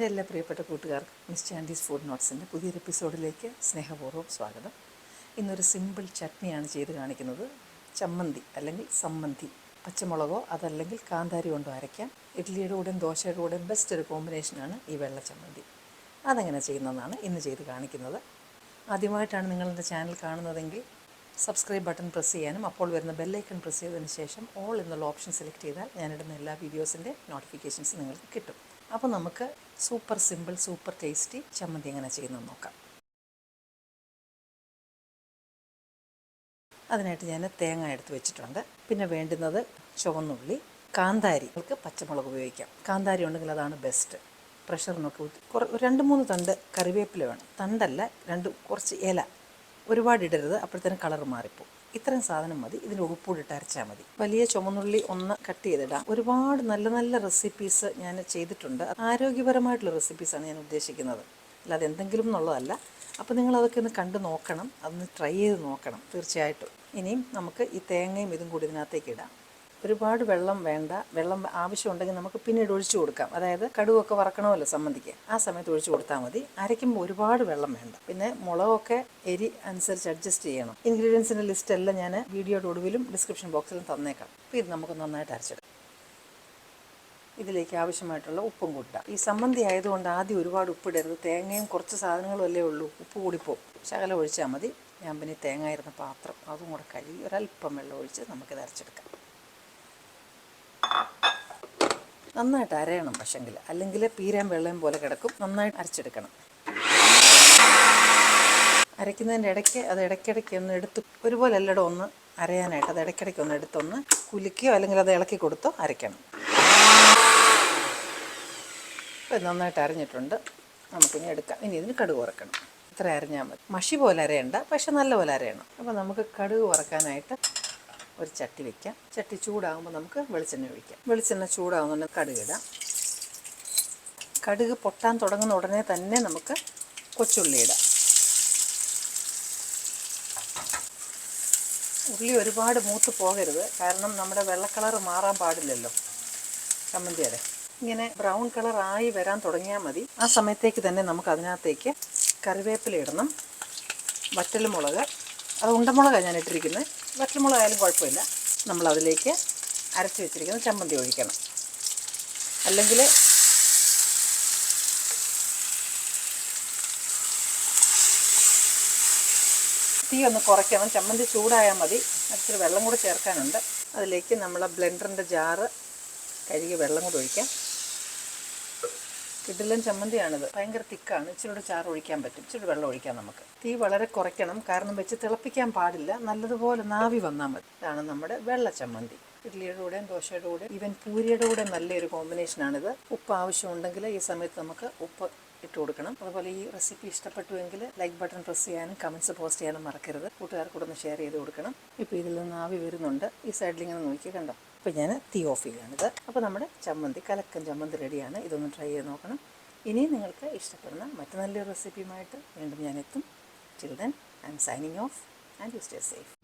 എന്റെ എല്ലാ പ്രിയപ്പെട്ട കൂട്ടുകാർക്കും മിസ് ചാൻഡീസ് ഫുഡ് നോട്ട്സിന്റെ പുതിയൊരു എപ്പിസോഡിലേക്ക് സ്നേഹപൂർവം സ്വാഗതം. ഇന്നൊരു സിമ്പിൾ ചട്നിയാണ് ചെയ്ത് കാണിക്കുന്നത്. ചമ്മന്തി അല്ലെങ്കിൽ സമ്മന്തി. പച്ചമുളകോ അതല്ലെങ്കിൽ കാന്താരി കൊണ്ടോ അരയ്ക്കാം. ഇഡ്ഡലിയുടെ കൂടെയും ദോശയുടെ കൂടെയും ബെസ്റ്റ് ഒരു കോമ്പിനേഷനാണ് ഈ വെള്ള ചമ്മന്തി. അതെങ്ങനെ ചെയ്യുന്നതെന്നാണ് ഇന്ന് ചെയ്ത് കാണിക്കുന്നത്. ആദ്യമായിട്ടാണ് നിങ്ങളെന്റെ ചാനൽ കാണുന്നതെങ്കിൽ സബ്സ്ക്രൈബ് ബട്ടൺ പ്രസ് ചെയ്യാനും അപ്പോൾ വരുന്ന ബെല്ലൈക്കൺ പ്രസ് ചെയ്തതിന് ശേഷം ഓൾ എന്നുള്ള ഓപ്ഷൻ സെലക്ട് ചെയ്താൽ ഞാനിടുന്ന എല്ലാ വീഡിയോസിന്റെ നോട്ടിഫിക്കേഷൻസ് നിങ്ങൾക്ക് കിട്ടും. അപ്പോൾ നമുക്ക് സൂപ്പർ സിമ്പിൾ സൂപ്പർ ടേസ്റ്റി ചമ്മന്തി എങ്ങനെ ചെയ്യുന്നത് നോക്കാം. അതിനായിട്ട് ഞാൻ തേങ്ങ എടുത്ത് വെച്ചിട്ടുണ്ട്. പിന്നെ വേണ്ടുന്നത് ചുവന്നുള്ളി കാന്താരി. നമുക്ക് പച്ചമുളക് ഉപയോഗിക്കാം. കാന്താരി ഉണ്ടെങ്കിൽ അതാണ് ബെസ്റ്റ് പ്രഷറിനൊക്കെ കുറ രണ്ട് മൂന്ന് തണ്ട് കറിവേപ്പില വേണം. തണ്ടല്ല രണ്ട് കുറച്ച് ഇല. ഒരുപാട് ഇടരുത് അപ്പോഴത്തേനും കളർ മാറിപ്പോവും. ഇത്രയും സാധനം മതി. ഇതിന് ഉപ്പൂടിട്ട് അരച്ചാൽ മതി. വലിയ ചുമന്നുള്ളി ഒന്ന് കട്ട് ചെയ്തിടാം. ഒരുപാട് നല്ല നല്ല റെസിപ്പീസ് ഞാൻ ചെയ്തിട്ടുണ്ട്. ആരോഗ്യപരമായിട്ടുള്ള റെസിപ്പീസാണ് ഞാൻ ഉദ്ദേശിക്കുന്നത്. അല്ലാതെ എന്തെങ്കിലും എന്നുള്ളതല്ല. അപ്പോൾ നിങ്ങൾ അതൊക്കെ ഒന്ന് കണ്ട് നോക്കണം. അതൊന്ന് ട്രൈ ചെയ്ത് നോക്കണം. തീർച്ചയായിട്ടും. ഇനിയും നമുക്ക് ഈ തേങ്ങയും ഇതും കൂടി ഇതിനകത്തേക്ക് ഇടാം. ഒരുപാട് വെള്ളം വേണ്ട വെള്ളം ആവശ്യമുണ്ടെങ്കിൽ നമുക്ക് പിന്നീട് ഒഴിച്ചു കൊടുക്കാം. അതായത് കടുവൊക്കെ വറക്കണമല്ലോ സംബന്ധിക്ക് ആ സമയത്ത് ഒഴിച്ചു കൊടുത്താൽ മതി. അരയ്ക്കുമ്പോൾ ഒരുപാട് വെള്ളം വേണ്ട. പിന്നെ മുളകൊക്കെ എരി അനുസരിച്ച് അഡ്ജസ്റ്റ് ചെയ്യണം. ഇൻഗ്രീഡിയൻസിന്റെ ലിസ്റ്റ് എല്ലാം ഞാൻ വീഡിയോയുടെ ഒടുവിലും ഡിസ്ക്രിപ്ഷൻ ബോക്സിലും തന്നേക്കാം. അപ്പോൾ ഇത് നമുക്ക് നന്നായിട്ട് അരച്ചെടുക്കാം. ഇതിലേക്ക് ആവശ്യമായിട്ടുള്ള ഉപ്പും കൂട്ടുക ഈ സമ്മന്തി ആയതുകൊണ്ട് ആദ്യം ഒരുപാട് ഉപ്പിടരുത് തേങ്ങയും കുറച്ച് സാധനങ്ങളും അല്ലേ ഉള്ളൂ. ഉപ്പ് കൂടിപ്പോവും ശകലം ഒഴിച്ചാൽ മതി. ഞാൻ പിന്നെ തേങ്ങ ഇരുന്ന പാത്രം അതും കൂടെ കഴുകി ഒരല്പം വെള്ളം ഒഴിച്ച് നമുക്കിത് അരച്ചെടുക്കാം. നന്നായിട്ട് അരയണം പക്ഷെങ്കിൽ. അല്ലെങ്കിൽ പീരാൻ വെള്ളം പോലെ കിടക്കും. നന്നായിട്ട് അരച്ചെടുക്കണം. അരയ്ക്കുന്നതിന്റെ ഇടയ്ക്ക് അത് ഇടയ്ക്കിടയ്ക്ക് ഒന്ന് എടുത്ത് ഒരുപോലെ അല്ലടോ ഒന്ന് അരയാനായിട്ട് അത് ഇടയ്ക്കിടയ്ക്ക് ഒന്ന് എടുത്തൊന്ന് കുലുക്കിയോ അല്ലെങ്കിൽ അത് ഇളക്കി കൊടുത്തോ അരയ്ക്കണം. ഇപ്പം നന്നായിട്ട് അരഞ്ഞിട്ടുണ്ട്. നമുക്കിനി എടുക്കാം. ഇനി ഇതിന് കടുക് വറക്കണം. ഇത്ര അരഞ്ഞാൽ മതി. മഷി പോലെ അരയണ്ട. പക്ഷെ നല്ലപോലെ അരയണം. അപ്പോൾ നമുക്ക് കടുക് വറക്കാനായിട്ട് ഒരു ചട്ടി വെക്കാം. ചട്ടി ചൂടാകുമ്പോൾ നമുക്ക് വെളിച്ചെണ്ണ ഒഴിക്കാം. വെളിച്ചെണ്ണ ചൂടാകുന്നുണ്ടെങ്കിൽ കടുക് ഇടാം. കടുക് പൊട്ടാൻ തുടങ്ങുന്ന ഉടനെ തന്നെ നമുക്ക് കൊച്ചുള്ളി ഇടാം. ഉള്ളി ഒരുപാട് മൂത്ത് പോകരുത്. കാരണം നമ്മുടെ വെള്ള കളർ മാറാൻ പാടില്ലല്ലോ. ചമ്മന്തിയുടെ ഇങ്ങനെ ബ്രൗൺ കളർ ആയി വരാൻ തുടങ്ങിയാൽ മതി. ആ സമയത്തേക്ക് തന്നെ നമുക്ക് അതിനകത്തേക്ക് കറിവേപ്പില ഇടണം. വറ്റൽമുളക്. അത് ഉണ്ടമുളകാണ് ഞാൻ ഇട്ടിരിക്കുന്നത്. വറ്റൽമുളക് ആയാലും കുഴപ്പമില്ല. നമ്മളതിലേക്ക് അരച്ച് വെച്ചിരിക്കുന്ന ചമ്മന്തി ഒഴിക്കണം. അല്ലെങ്കിൽ തീ ഒന്ന് കുറയ്ക്കണം. ചമ്മന്തി ചൂടായാൽ മതി. ഇച്ചിരി വെള്ളം കൂടെ ചേർക്കാനുണ്ട്. അതിലേക്ക് നമ്മൾ ബ്ലെൻഡറിന്റെ ജാറ് കഴുകി വെള്ളം കൂടെ ഒഴിക്കാം. കിടിലൻ ചമ്മന്തിയാണിത്. ഭയങ്കര തിക്കാണ്. ഇച്ചിരി ചാറ് ഒഴിക്കാൻ പറ്റും. ഇച്ചിരി വെള്ളം ഒഴിക്കാം നമുക്ക്. തീ വളരെ കുറയ്ക്കണം. കാരണം വെച്ച് തിളപ്പിക്കാൻ പാടില്ല. നല്ലതുപോലെ നാവി വന്നാൽ മതി. ഇതാണ് നമ്മുടെ വെള്ള ചമ്മന്തി. ഇഡ്ഡലിയുടെ കൂടെയും ദോശയുടെ കൂടെ ഈവൻ പൂരിയുടെ കൂടെ നല്ലൊരു കോമ്പിനേഷനാണിത് ഉപ്പ് ആവശ്യമുണ്ടെങ്കിൽ ഈ സമയത്ത് നമുക്ക് ഉപ്പ് ഇട്ട് കൊടുക്കണം. അതുപോലെ ഈ റെസിപ്പി ഇഷ്ടപ്പെട്ടുവെങ്കിൽ ലൈക്ക് ബട്ടൺ പ്രസ് ചെയ്യാനും കമൻസ് പോസ്റ്റ് ചെയ്യാനും മറക്കരുത്. കൂട്ടുകാർക്കൂടെ ഒന്ന് ഷെയർ ചെയ്ത് കൊടുക്കണം. ഇപ്പോൾ ഇതിൽ നിന്ന് ആവി വരുന്നുണ്ട്. ഈ സൈഡിൽ ഇങ്ങനെ നോക്കി കണ്ടോ? അപ്പോൾ ഞാൻ തീ ഓഫ് ചെയ്യുകയാണിത്. അപ്പോൾ നമ്മുടെ ചമ്മന്തി കലക്കൻ ചമ്മന്തി റെഡിയാണ്. ഇതൊന്ന് ട്രൈ ചെയ്ത് നോക്കണം. ഇനിയും നിങ്ങൾക്ക് ഇഷ്ടപ്പെടുന്ന മറ്റു നല്ലൊരു റെസിപ്പിയുമായിട്ട് വീണ്ടും ഞാൻ എത്തും. Chill I'm signing off and you stay safe